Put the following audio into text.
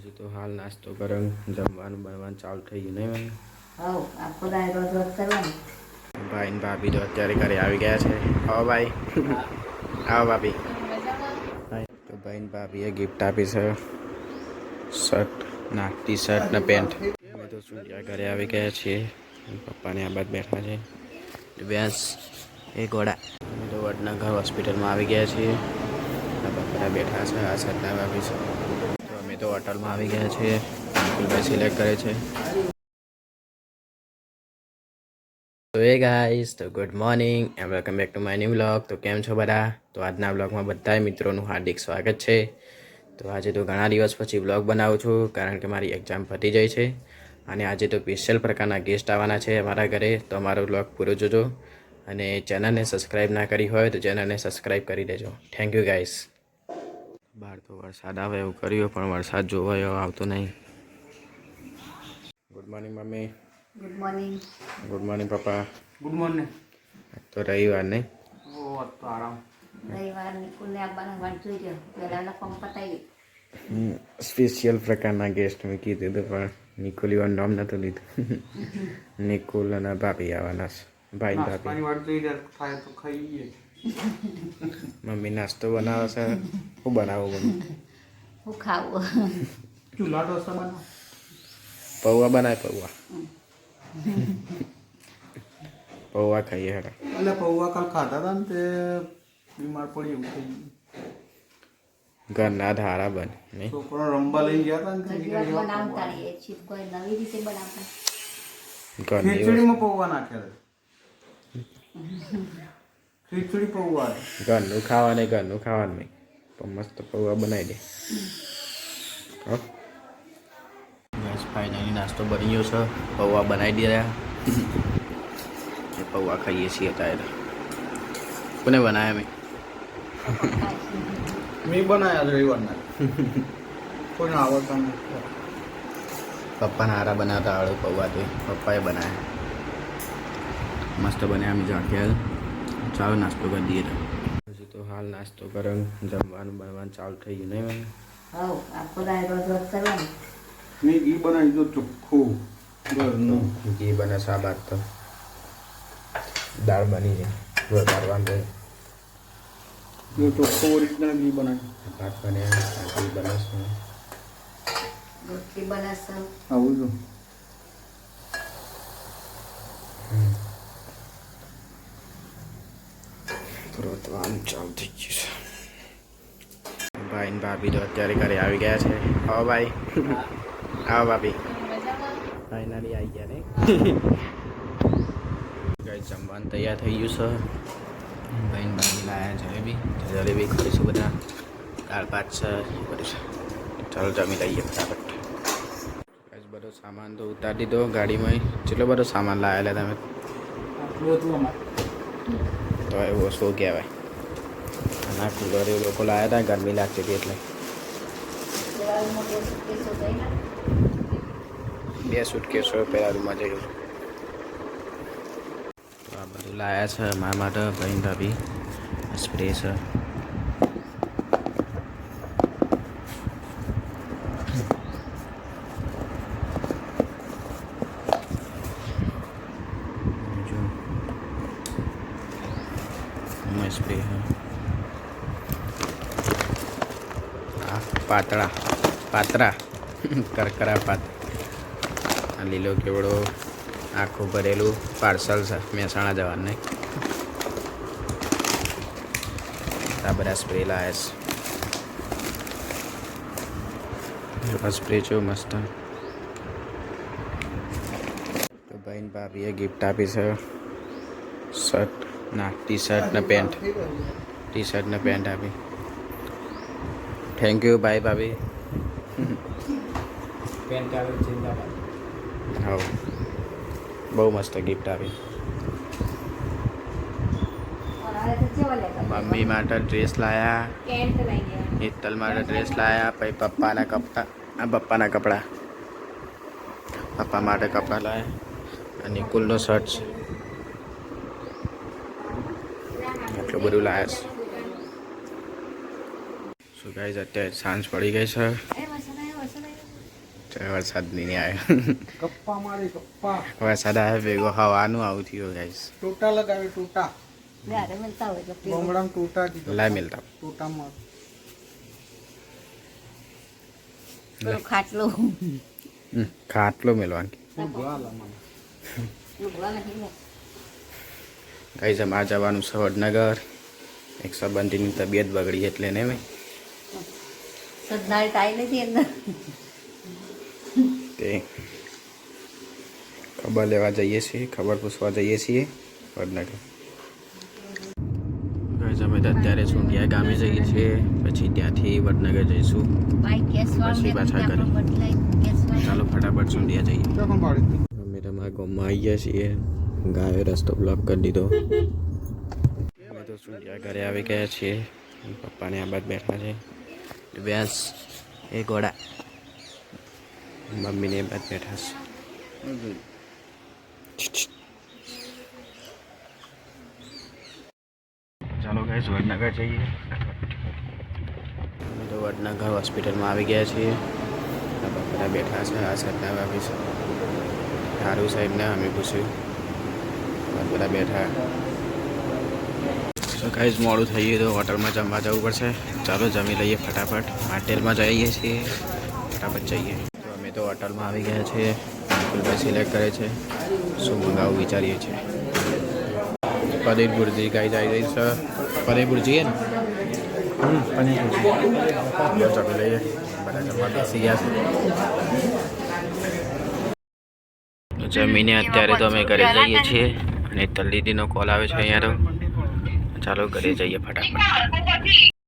હજી તો હાલ નાસ્તો ગરમ જમવાનું બનવાનું ચાલુ થઈ ગયું નહીં ભાઈ ને ભાભી તો અત્યારે ઘરે આવી ગયા છે. આવો ભાઈ. આવો ભાભી. તો ભાઈ ને ભાભીએ ગિફ્ટ આપી છે. શર્ટ ના ટી શર્ટ ને પેન્ટ અમે તો સૂર્યા ઘરે આવી ગયા છીએ. પપ્પાને આ બાદ બેઠા છે. બેસ એ ઘોડા. અમે તો વડનગર હોસ્પિટલમાં આવી ગયા છીએ. આ બેઠા છે આ શર્ટના ભાભી છે. તો અટલમાં આવી ગયા છે. ભાઈ સિલેક્ટ કરે છે. તો એ ગાઈઝ તો good morning and welcome back to my new blog તો કેમ છો બધા? તો આજના વ્લોગમાં બધાય મિત્રોનું હાર્દિક સ્વાગત છે. તો આજે તો ઘણા દિવસ પછી વ્લોગ બનાવું છું, કારણ કે મારી એક્ઝામ પતી જાય છે. અને આજે તો સ્પેશિયલ પ્રકારના ગેસ્ટ આવવાના છે અમારા ઘરે. તો અમારો વ્લોગ પૂરો જોજો. અને ચેનલને સબસ્ક્રાઈબ ના કરી હોય તો ચેનલને સબસ્ક્રાઈબ કરી દેજો. થેન્ક યુ ગાઈસ બહાર તો વરસાદ આવે એવું કર્યું પણ વરસાદ જોવા એવો આવતો નહીં. Good morning mummy. Good morning good morning papa. Good morning તો રવિવાર નહીં? ઓ તો આરામ. રવિવાર નિકુલને આવવાના વાટ જોઈ રહ્યો. પહેલાંના પંપ પતાવી સ્પેશિયલ પ્રકારના ગેસ્ટ મેં કીધું હતું પણ નિકુલ ઇવન નામ નહોતું લીધું. નિકુલ અને ભાભી આવવાના છે. ભાઈ ભાભી. વાટ જોઈ રહ્યા થાય તો ખાઈએ મમ્મી નાસ્તો બનાવે છે. હું બનાવું મમ્મી? હું ખાવું. ચૂલા ઢોસા બનાવ પૌવા બનાવે પૌવા. પૌવા ખાઈએ હેડા. એટલે પૌવા કાલ ખાધા હતા ને તે બીમાર પડી એવું થઈ ગયું ઘરના ધારા બને નહીં? છોકરો રમવા લઈ ગયા હતા ને બનાવતા રહીએ છીએ કોઈ નવી રીતે બનાવતા. ખીચડીમાં પૌવા નાખ્યા છે. ખીચડી પૌવા ઘરનું ખાવાનું ઘરનું ખાવાનું નહીં. પણ મસ્ત પૌવા બનાવી દે. બસ ફાઇનલી નાસ્તો બની ગયો છે. પૌવા બનાવી દે રહ્યા. પૌવા ખાઈએ છીએ અત્યારે. કોને બનાવ્યા મેં? મેં બનાવ્યા છે રવિવારના. કોઈને આવડતા નથી. પપ્પાના હારા બનાવતા આવડે પૌવા તે. પપ્પાએ બનાવ્યા મસ્ત બન્યા અમે જાખ્યા ચાલો નાસ્તો કરી દઈએ તો હજી તો હાલ નાસ્તો ગરમ જમવાનું બનવાનું ચાલુ થઈ ગયું નહીં મને હવ આખો દાય રોજ રોજ કરવાનું. મેં ઘી બનાવી દીધું ચોખ્ખું ઘરનું. ઘી બને સા બાદ તો. દાળ બની જાય રહે એ ચોખ્ખું ઓરિજિનલ ઘી બનાવી. ભાત બને ઘી બને રોટલી બનાવશો. આવું છું રોતવાનું ચાલુ થઈ ગયું છે. ભાઈ ને ભાભી તો અત્યારે ઘરે આવી ગયા છે. આવો ભાઈ. આવો ભાભી. ફાઇનલી આવી ગયા ને. ગાઈ જમવાનું તૈયાર થઈ ગયું છે. ભાઈ ભાભી લાયા જલેબી. જલેબી ખાઈશું બધા. દાળ ભાત છે ચાલો, જમી લઈએ ફટાફટ. બધો સામાન તો ઉતારી દીધો ગાડીમાં. કેટલો બધો સામાન લાવેલા તમે? તો એવો શું કહેવાય. આના કુલર એ લોકો લાવ્યા હતા ગરમી લાગતી હતી એટલે. બે સુટકેસો પહેલા રૂમમાં જઈ ગયું આ બધું લાવ્યા છે મારા માટે ભાઈ ભાભી. સ્પ્રે છે બીજું આમાં સ્પ્રે છે આ પાતળા, પાતરા, કરકરા પાત. આ લીલો કેવડો, આખું ભરેલું પાર્સલ છે, મહેસાણા જવાનું આ બધા સ્પ્રે લાયા છે. સ્પ્રે છે મસ્ત. તો ભાઈ ભાભીએ ગિફ્ટ આપી છે. શર્ટ ના ટી શર્ટ ને પેન્ટ ટી શર્ટ ને પેન્ટ આપી. થેન્ક યુ ભાઈ ભાભી પેન કાર્ડ ચિંતાબાદ હા બહુ મસ્ત ગિફ્ટ લેતા મમ્મી માટે ડ્રેસ લાયા. હિતલ માટે ડ્રેસ લાયા. પછી પપ્પાના કપડા. પપ્પાના કપડાં. પપ્પા માટે કપડાં લાયા. અને નિકુલનો શર્ટ છે. એટલું બધું લાયા છે. શું ગાઈઝ અત્યારે સાંજ પડી ગઈ છે. વરસાદ નહીં આવ્યો કપ્પા મારે કપ્પા વરસાદ આવે ભેગો હવાનું આવું થયું ગાઈઝ ટોટા લગાવે ટોટા. તો ખાટલું. મેળવાનું જવાનું છે વડનગર. એક સંબંધીની તબિયત બગડી એટલે ને મેં સદનાળી તાઈ નથી અંદર તે ખબર લેવા જઈએ છીએ ખબર પૂછવા જઈએ છીએ વડનગર ગાઈસ અમે અત્યારે સુંઢિયા ગામે જઈએ છીએ પછી ત્યાંથી વડનગર જઈશું. પછી પાછા ઘરે. ચાલો ફટાફટ સુંઢિયા જઈએ. અમે તમારા ગામમાં આવી ગયા છીએ. ગાયો રસ્તો બ્લોક કરી દીધો. અમે તો સુંઢિયા ઘરે આવી ગયા છીએ. પપ્પાને આ બાદ બેઠા છે. ભેંસ એ ઘોડા મમ્મીને એ બાદ બેઠા છે ચાલો ગાઈસ વડનગર જઈએ અમે તો વડનગર હોસ્પિટલમાં આવી ગયા છીએ બધા બેઠા છે આ સાહેબના ભાભી છે સારું સાહેબને અમે પૂછ્યું બધા બેઠા તો કાંઈ જ મોડું થઈ ગયું તો હોટલમાં જમવા જવું પડશે. ચાલો જમી લઈએ ફટાફટ. હોટેલમાં જઈએ છીએ. ફટાફટ જઈએ. તો અમે તો હોટલમાં આવી ગયા છીએ. બિલકુલ સિલેક્ટ કરે છે. શું મંગાવવું વિચારીએ છીએ. પનીર ભુરજી ગાઈ જાય રહી છે. પનીર ભુરજી ને? પનીર ભુરજી. જમી લઈએ. બધા જમવા બેસી ગયા છે. જમીને અત્યારે તો અમે ઘરે જઈએ છીએ. અને તલ્લીદીનો કોલ આવે છે અહીંયા તો. ચાલો ઘરે જઈએ ફટાફટ.